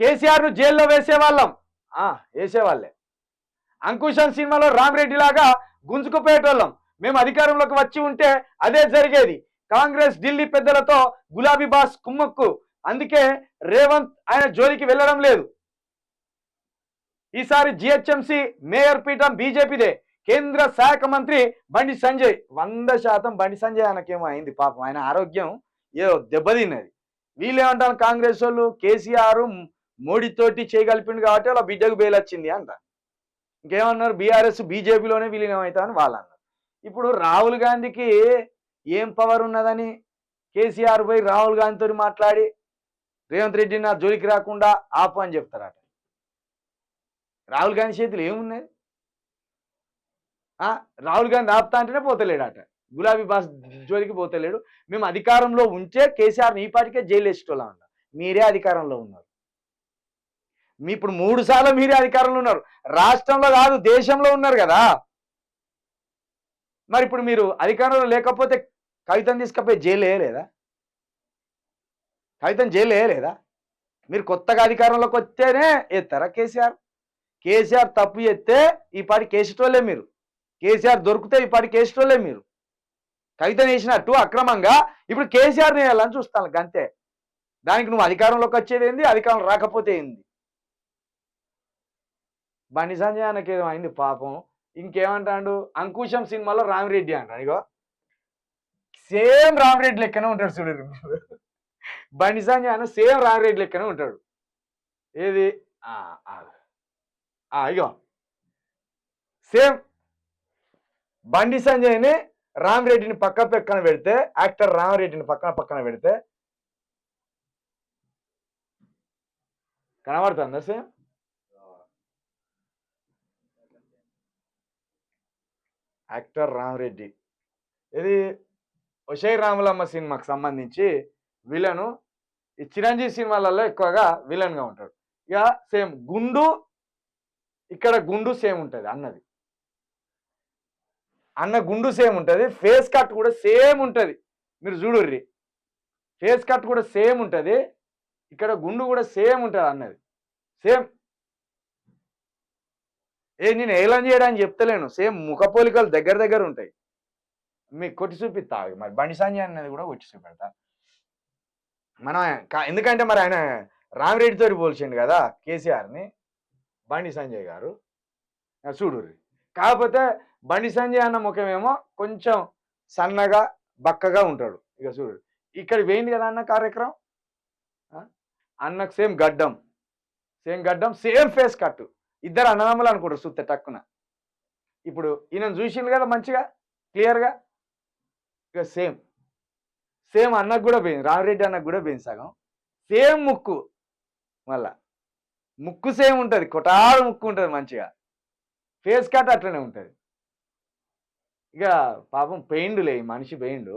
కేసీఆర్ను జైల్లో వేసేవాళ్ళం. ఆ, వేసేవాళ్ళే. అంకుశం సినిమాలో రామరెడ్డి లాగా గుంజుకుపోయేటోళ్ళం. మేము అధికారంలోకి వచ్చి ఉంటే అదే జరిగేది. కాంగ్రెస్ ఢిల్లీ పెద్దలతో గులాబీ బాస్ కుమ్మక్కు. అందుకే రేవంత్ ఆయన జోలికి వెళ్ళడం లేదు. ఈసారి జిహెచ్ఎంసి మేయర్ పీఠం బీజేపీదే. కేంద్ర శాఖ మంత్రి బండి సంజయ్. వంద శాతం బండి సంజయ్ ఆయనకేమో అయింది పాపం. ఆయన ఆరోగ్యం ఏదో దెబ్బతిన్నది. వీళ్ళేమంటారు కాంగ్రెస్ వాళ్ళు? కేసీఆర్ మోడీతోటి చేయగలిపిండు కాబట్టి అలా బిడ్డకు బెయిల్ వచ్చింది అంట. ఇంకేమన్నారు? బీఆర్ఎస్ బీజేపీలోనే విలీనం అవుతామని వాళ్ళు అన్నారు ఇప్పుడు రాహుల్ గాంధీకి ఏం పవర్ ఉన్నదని కేసీఆర్ పోయి రాహుల్ గాంధీతో మాట్లాడి రేవంత్ రెడ్డి నా జోలికి రాకుండా ఆపు అని చెప్తారట. రాహుల్ గాంధీ చేతులు ఏమున్నది? రాహుల్ గాంధీ ఆపుతా అంటేనే పోతలేడట. గులాబీ బాస్ జోలికి పోతలేడు. మేము అధికారంలో ఉంటే కేసీఆర్ ఈ పాటికే జైలు వేసేటోళ్ళం అంట. మీరే అధికారంలో ఉన్నారు. మీ ఇప్పుడు మూడు సార్లు మీరే అధికారంలో ఉన్నారు. రాష్ట్రంలో కాదు దేశంలో ఉన్నారు కదా. మరి ఇప్పుడు మీరు అధికారంలో లేకపోతే కవితను తీసుకపోయి జైలు వేయలేదా? కవితను జైలు వేయలేదా? మీరు కొత్తగా అధికారంలోకి వస్తేనే ఎత్తారా కేసీఆర్? కేసీఆర్ తప్పు చేస్తే ఈ పాటి కేసేటోళ్ళే మీరు. కేసీఆర్ దొరికితే ఈ పాటి కేసేటోళ్ళే మీరు. కవితను వేసినట్టు అక్రమంగా ఇప్పుడు కేసీఆర్ వేయాలని చూస్తాను అంతే. దానికి నువ్వు అధికారంలోకి వచ్చేది ఏంది? అధికారం రాకపోతే ఏంది? బండి సంజయ్ అన్నకి ఏదో అయింది పాపం? ఇంకేమంటాడు? అంకుశం సినిమాలో రామిరెడ్డి అంటాడు ఇగో సేమ్ రామిరెడ్డి లెక్కనే ఉంటాడు చూడరు మీరు బండి సంజయ్ అన్న సేమ్ రామిరెడ్డి లెక్కనే ఉంటాడు. ఏది? ఇగో. సేమ్ బండి సంజయ్ని రామిరెడ్డిని పక్క పక్కన పెడితే యాక్టర్ రామిరెడ్డిని పక్కన పక్కన పెడితే కనబడుతుందా సేమ్? యాక్టర్ రామరెడ్డి. ఇది ఉషయ్ రాములమ్మ సినిమాకు సంబంధించి విలను ఈ చిరంజీవి సినిమాలలో ఎక్కువగా విలన్గా ఉంటాడు. ఇక సేమ్ గుండు ఇక్కడ గుండు సేమ్ ఉంటుంది అన్నది. అన్న గుండు సేమ్ ఉంటుంది ఫేస్ కట్ కూడా సేమ్ ఉంటుంది. మీరు చూడుర్రి. ఫేస్ కట్ కూడా సేమ్ ఉంటుంది ఇక్కడ గుండు కూడా సేమ్ ఉంటుంది అన్నది. సేమ్ ఏ నేను ఏలం చేయడానికి చెప్తలేను. సేమ్ ముఖ పోలికలు దగ్గర దగ్గర ఉంటాయి. మీకు కొట్టి చూపిస్తా. మరి బండి సంజయ్ అనేది కూడా కొట్టి చూపెడతా. మనం ఎందుకంటే మరి ఆయన రామిరెడ్డితో పోల్చిండు కదా కేసీఆర్ని బండి సంజయ్ గారు. చూడుర్రి కాకపోతే బండి సంజయ్ అన్న ముఖమేమో కొంచెం సన్నగా బక్కగా ఉంటాడు. ఇక చూడు ఇక్కడ వేయింది కదా అన్న కార్యక్రమం? అన్నకు సేమ్ గడ్డం. సేమ్ గడ్డం సేమ్ ఫేస్ కట్టు. ఇద్దరు అన్నదమ్ములు అనుకుంటారు సుత్తే టక్కున. ఇప్పుడు ఈయన చూసిండు కదా మంచిగా క్లియర్గా ఇక సేమ్ సేమ్ అన్నకు కూడా పోయింది రామిరెడ్డి అన్నకు కూడా పోయింది సగం. సేమ్ ముక్కు. మళ్ళా. ముక్కు సేమ్ ఉంటుంది కొటాడు ముక్కు ఉంటుంది మంచిగా. ఫేస్ కట్ అట్లనే ఉంటుంది. ఇక పాపం పెయిండులే మనిషి పెయిండు.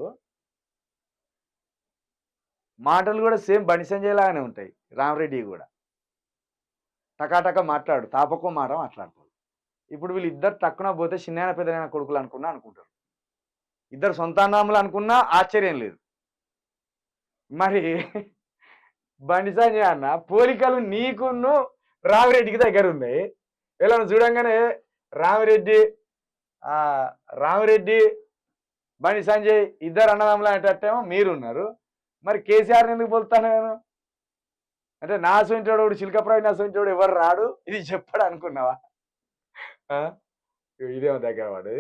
మాటలు కూడా సేమ్ బండి సంజయ్ లాగానే ఉంటాయి రామరెడ్డి కూడా. టకాటక మాట్లాడు తాపకో మాట మాట్లాడుకోడు ఇప్పుడు వీళ్ళు ఇద్దరు పోతే చిన్న పెద్దనైన కొడుకులు అనుకున్నా అనుకుంటారు. ఇద్దరు సొంతానాములు అనుకున్నా ఆశ్చర్యం లేదు. మరి బండి సంజయ్ అన్న పోలికలు నీకును రామిరెడ్డికి దగ్గర ఉన్నాయి. ఇలా చూడంగానే రామిరెడ్డి రామిరెడ్డి బండి సంజయ్ ఇద్దరు అన్నదమ్ములు అనేటట్టేమో మీరున్నారు. మరి కేసీఆర్ ఎందుకు పోలుతాను నేను? అంటే నా సొంటోడు చిలకప్రాయి నా సొంటోడు ఎవరు రాడు? ఇది చెప్పాడు అనుకున్నావా? ఇదేమో దగ్గర వాడు